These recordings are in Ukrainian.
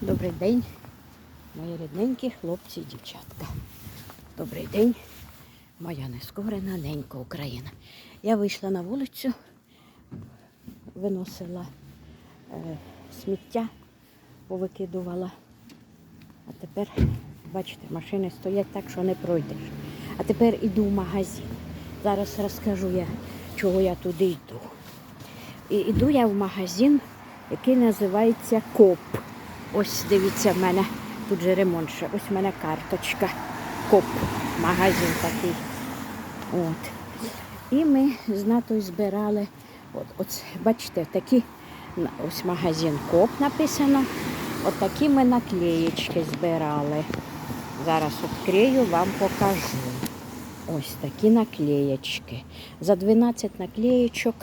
Добрий день, мої рідненькі хлопці і дівчатка. Добрий день, моя нескорена ненька Україна. Я вийшла на вулицю, виносила е, сміття, повикидувала. А тепер, бачите, машини стоять так, що не пройдеш. А тепер іду в магазин. Зараз розкажу я, чого я туди йду. І йду я в магазин, який називається КОП. Ось дивіться, в мене тут же ремонт ще. Ось в мене карточка. КОП. Магазин такий. От. І ми з натою збирали. От, от, бачите, такі, ось магазин КОП написано. От такі ми наклеєчки збирали. Зараз відкрию, вам покажу. Ось такі наклеєчки. За 12 наклеєчок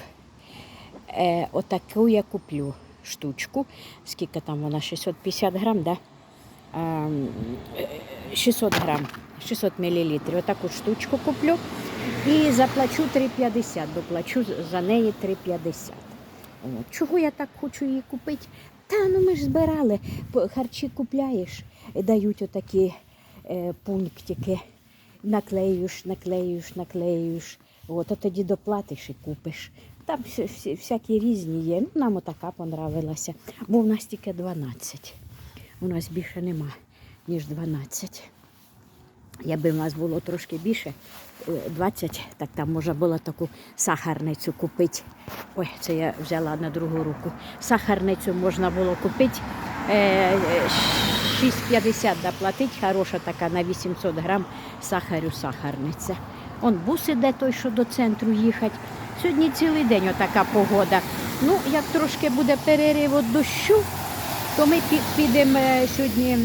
е, отаку я куплю штучку. Скільки там вона? 650 грам, да? Ем, е, 600 грам, 600 мілілітрів. Отаку штучку куплю і заплачу 3,50. Доплачу за неї 3,50. Чого я так хочу її купити? Та ну ми ж збирали. Харчі купляєш, дають отакі е, пунктики. Наклеюєш, наклеюєш, наклеюєш. От, а тоді доплатиш і купиш. Там всякі різні є. Ну, нам отака понравилася. Бо в нас тільки 12. У нас більше нема, ніж 12. Якби в нас було трошки більше, е, 20, так там можна було таку сахарницю купити. Ой, це я взяла на другу руку. Сахарницю можна було купити. е, е, 6,50 доплатити, хороша така на 800 грам сахарю сахарниця. Он бус іде той, що до центру їхати. Сьогодні цілий день отака погода. Ну, як трошки буде перерив від дощу, то ми пі- підемо е, сьогодні.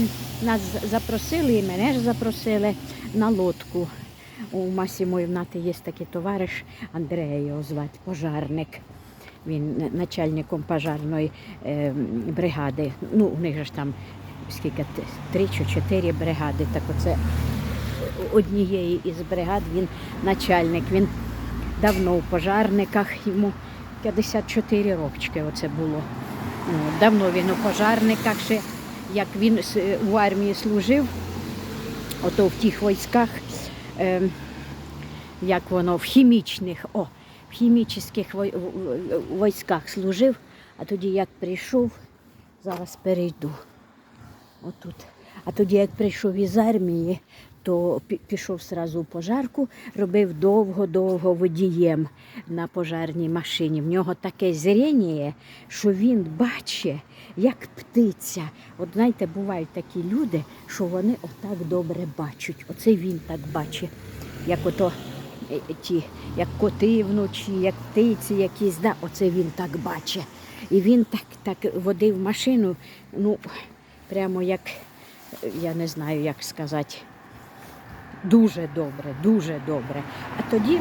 Нас запросили, і мене ж запросили на лодку. У Масімої в нати є такий товариш Андрея його звати, пожарник. Він начальником пожарної е, бригади. Ну, у них ж там скільки три чи чотири бригади. Так оце однієї із бригад він начальник. Він давно у пожарниках, йому 54 рочки оце було. Ну, давно він у пожарниках ще, як він с- у армії служив, ото в тих військах, ем, як воно, в хімічних, о, в хімічних в- в- військах служив, а тоді як прийшов, зараз перейду. Отут. А тоді, як прийшов із армії, то пішов сразу у пожарку, робив довго-довго водієм на пожарній машині. В нього таке зріння, що він бачить, як птиця. От знаєте, бувають такі люди, що вони отак добре бачать. Оце він так бачить, як ото е, ті, як коти вночі, як птиці якісь, да, оце він так бачить. І він так, так водив машину, ну, прямо як, я не знаю, як сказати, дуже добре, дуже добре. А тоді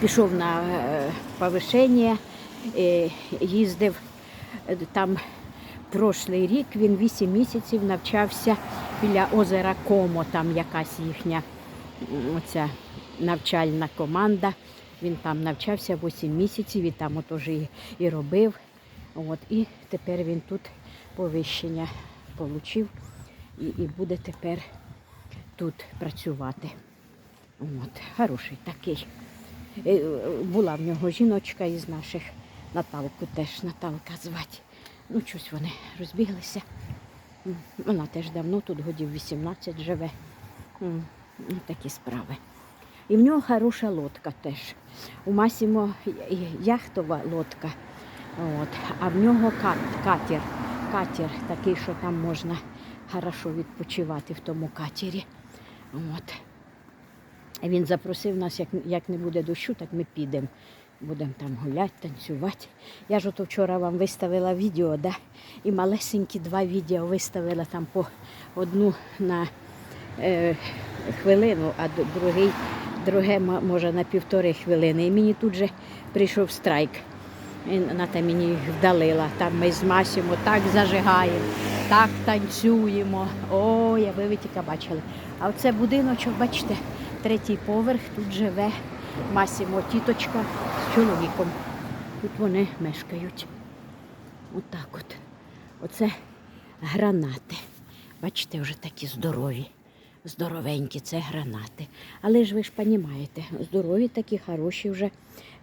пішов на е, повишення, е, їздив е, там прошлий рік, він 8 місяців навчався біля озера Комо, там якась їхня оця навчальна команда. Він там навчався 8 місяців і там отож і, і робив. От, і тепер він тут повищення отримав і, і буде тепер тут працювати. От, хороший такий. Е, Була в нього жіночка із наших, Наталку теж Наталка звати. Ну, щось вони розбіглися. Вона теж давно тут годів 18 живе. Ну, Такі справи. І в нього хороша лодка теж. У Масімо яхтова лодка, от, а в нього кат- катер. Катер такий, що там можна хорошо відпочивати в тому катері. От. Він запросив нас, як, як не буде дощу, так ми підемо. Будемо там гуляти, танцювати. Я ж ото вчора вам виставила відео, да? і малесенькі два відео виставила там по одну на е, хвилину, а другий, друге може на півтори хвилини. І мені тут же прийшов страйк. І Ната мені їх вдалила. Там ми з Масімо так зажигаємо, так танцюємо. Ой, аби ви тільки бачили. А оце будиночок, бачите, третій поверх, тут живе Масімо тіточка з чоловіком. Тут вони мешкають. Отак от. Оце гранати. Бачите, вже такі здорові. Здоровенькі, це гранати. Але ж ви ж розумієте, здорові такі хороші вже.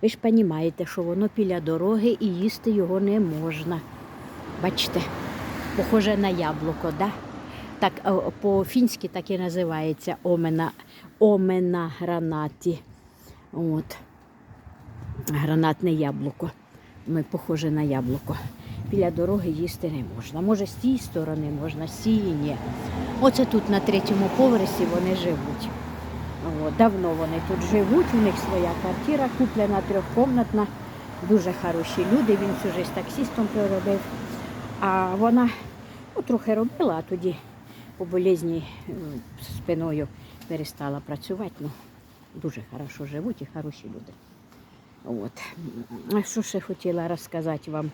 Ви ж розумієте, що воно біля дороги і їсти його не можна. Бачите, похоже на яблуко, да? Так, е, по-фінськи так і називається омена, омена гранаті. От. Гранатне яблуко. Ми похоже на яблуко. Біля дороги їсти не можна. Може, з тієї сторони можна, з цієї ні. Оце тут на третьому поверсі вони живуть. О, давно вони тут живуть, у них своя квартира куплена трьохкомнатна, дуже хороші люди. Він всю життя таксістом проробив. А вона ну, трохи робила, а тоді по болезні е, спиною перестала працювати. Ну, дуже хорошо живуть і хороші люди. От. Що ще хотіла розказати вам?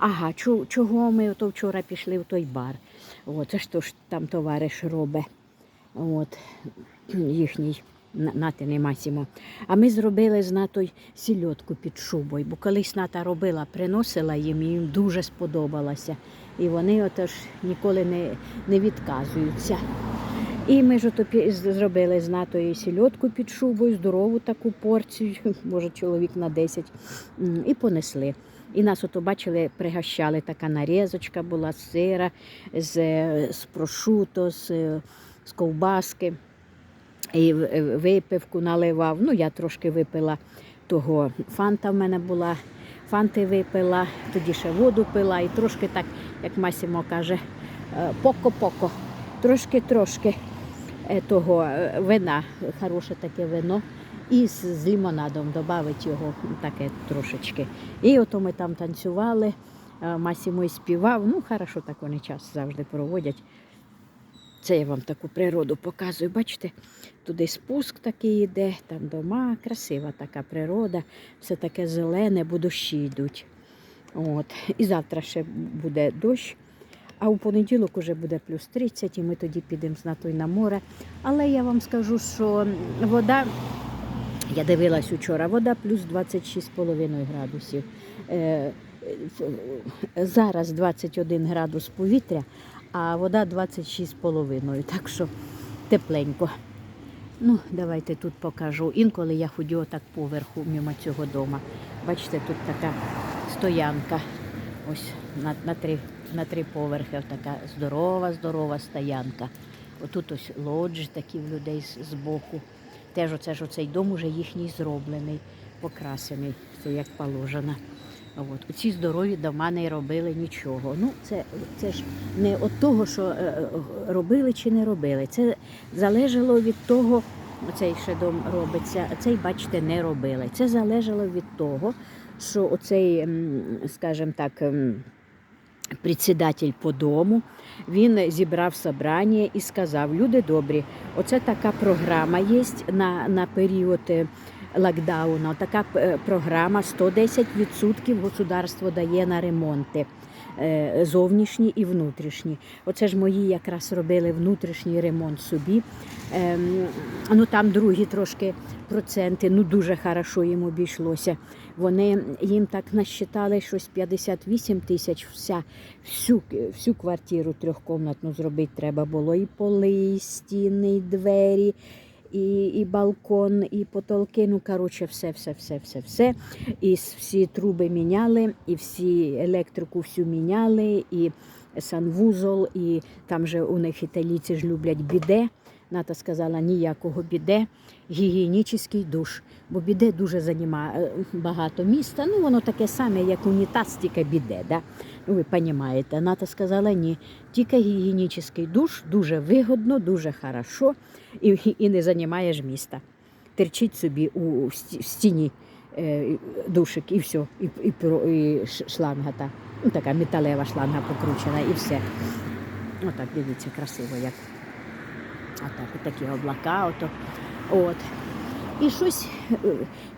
Ага, чого ми ото вчора пішли в той бар. От, це ж то ж там товариш робить. От, їхній На- Натиний Масімо. А ми зробили з натою сільотку під шубою, бо колись ната робила, приносила їм, їм дуже сподобалося. І вони отож ніколи не, не відказуються. І ми ж ото зробили з натою сільотку під шубою, здорову таку порцію, може чоловік на 10, і понесли. І нас ото бачили, пригощали, така нарізочка була з сира, з, е, з прошуто, з, е, з ковбаски. І е, випивку наливав. Ну, я трошки випила того. Фанта в мене була, фанти випила, тоді ще воду пила, і трошки так, як Масімо каже, поко-поко, трошки-трошки того вина, хороше таке вино. І з, лімонадом додати його таке трошечки. І ото ми там танцювали, е, Масімо співав. Ну, хорошо так вони час завжди проводять. Це я вам таку природу показую. Бачите, туди спуск такий йде, там дома, красива така природа, все таке зелене, бо дощі йдуть. От. І завтра ще буде дощ, а у понеділок уже буде плюс 30, і ми тоді підемо з натою на море. Але я вам скажу, що вода, я дивилась вчора, вода плюс 26,5 градусів. Е, е, Зараз 21 градус повітря, а вода 26,5, так що тепленько. Ну, давайте тут покажу. Інколи я ходю отак поверху мимо цього дома. Бачите, тут така стоянка. Ось на, на, три, на три поверхи така здорова, здорова стоянка. Отут ось лоджі такі в людей з боку. Теж оце ж оцей дом уже їхній зроблений, покрасений, все як положено. От. Оці здорові дома не робили нічого. Ну, це, це ж не від того, що е, е, робили чи не робили. Це залежало від того, оцей ще дом робиться, цей, бачите, не робили. Це залежало від того, що оцей, скажімо так, председатель по дому, він зібрав собрання і сказав: люди добрі, оце така програма є на, на період е, локдауну. Така е, програма 110% государство дає на ремонти. Е, Зовнішні і внутрішні. Оце ж мої якраз робили внутрішній ремонт собі. Ем, ну там другі трошки проценти, ну дуже хорошо їм обійшлося. Вони їм так насчитали щось 58 тисяч. Вся всю, всю квартиру трьохкомнатну зробити треба було. І поли, і стіни, і двері, і, і балкон, і потолки. Ну, коротше, все, все, все, все, все. І всі труби міняли, і всі електрику всю міняли, і санвузол, і там же у них італійці ж люблять біде. Ната сказала, ніякого біде, гігієнічний душ, бо біде дуже займає багато міста. Ну, воно таке саме, як унітаз, тільки біде. Да? Ну, ви розумієте. Ната сказала, ні, тільки гігієнічний душ, дуже вигодно, дуже хорошо і, і не займаєш міста. Терчить собі у в стіні е, душик і все, і, і, і шланга та, ну, така металева шланга покручена і все. Отак, дивіться, красиво як. Отак, такі облака. Ото. От. І щось е,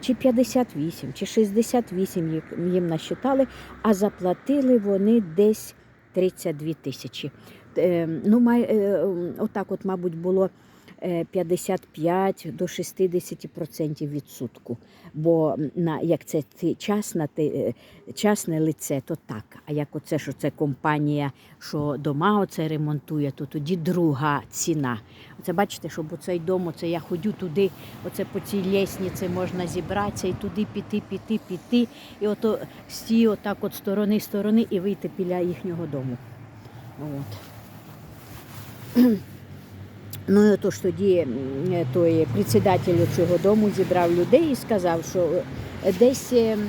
чи 58, чи 68 їх- їм насчитали, а заплатили вони десь 32 тисячі. Е, Ну, май, е, отак, от, мабуть, було 55 до 60% відсотку. Бо на, як це ти частна, ти, е, частне лице, то так. А як оце, що це компанія, що дома оце ремонтує, то тоді друга ціна. Оце бачите, щоб оцей дом, оце я ходю туди, оце по цій лісниці можна зібратися і туди піти, піти, піти. І ото стій отак от сторони сторони і вийти біля їхнього дому. От. Ну і отож тоді той председатель цього дому зібрав людей і сказав, що е, десь ем,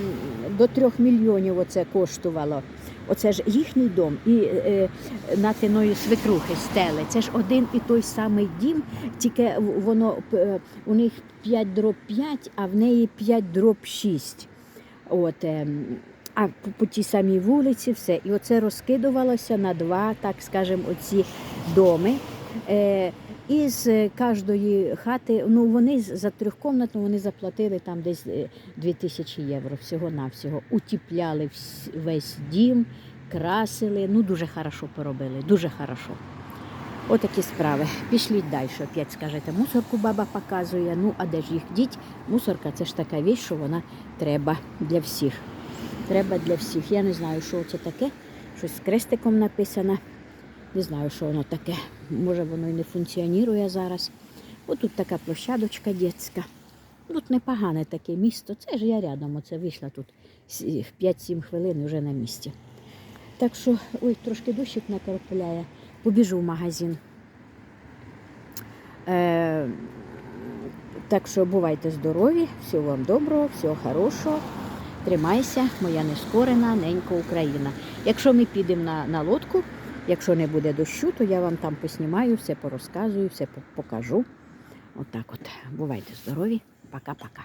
до трьох мільйонів оце коштувало. Оце ж їхній дом і е, на тиної свекрухи стели. Це ж один і той самий дім, тільки воно е, у них 5 дроб 5, а в неї 5 дроб 6. От, ем, а по, по тій самій вулиці все. І оце розкидувалося на два, так скажемо, оці доми. Е, і з кожної хати, ну вони за трьохкомнатну вони заплатили там десь е, 2000 євро всього-навсього. Утіпляли весь дім, красили. Ну дуже хорошо поробили, дуже хорошо. Отакі справи. Пішліть далі. Опять скажете, мусорку баба показує. Ну, а де ж їх діть? Мусорка це ж така віч, що вона треба для всіх. Треба для всіх. Я не знаю, що це таке. Щось з крестиком написано. Не знаю, що воно таке. Може, воно і не функціонує зараз. Ось тут така площадочка дитяча. Тут непогане таке місто. Це ж я рядом, оце вийшла тут 5-7 хвилин вже на місці. Так що, ой, трошки дощик накрапляє. Побіжу в магазин. Е, так що бувайте здорові, всього вам доброго, всього хорошого. Тримайся, моя нескорена ненька Україна. Якщо ми підемо на, на лодку, якщо не буде дощу, то я вам там поснімаю, все порозказую, все покажу. Отак от. Бувайте здорові. Пока-пока.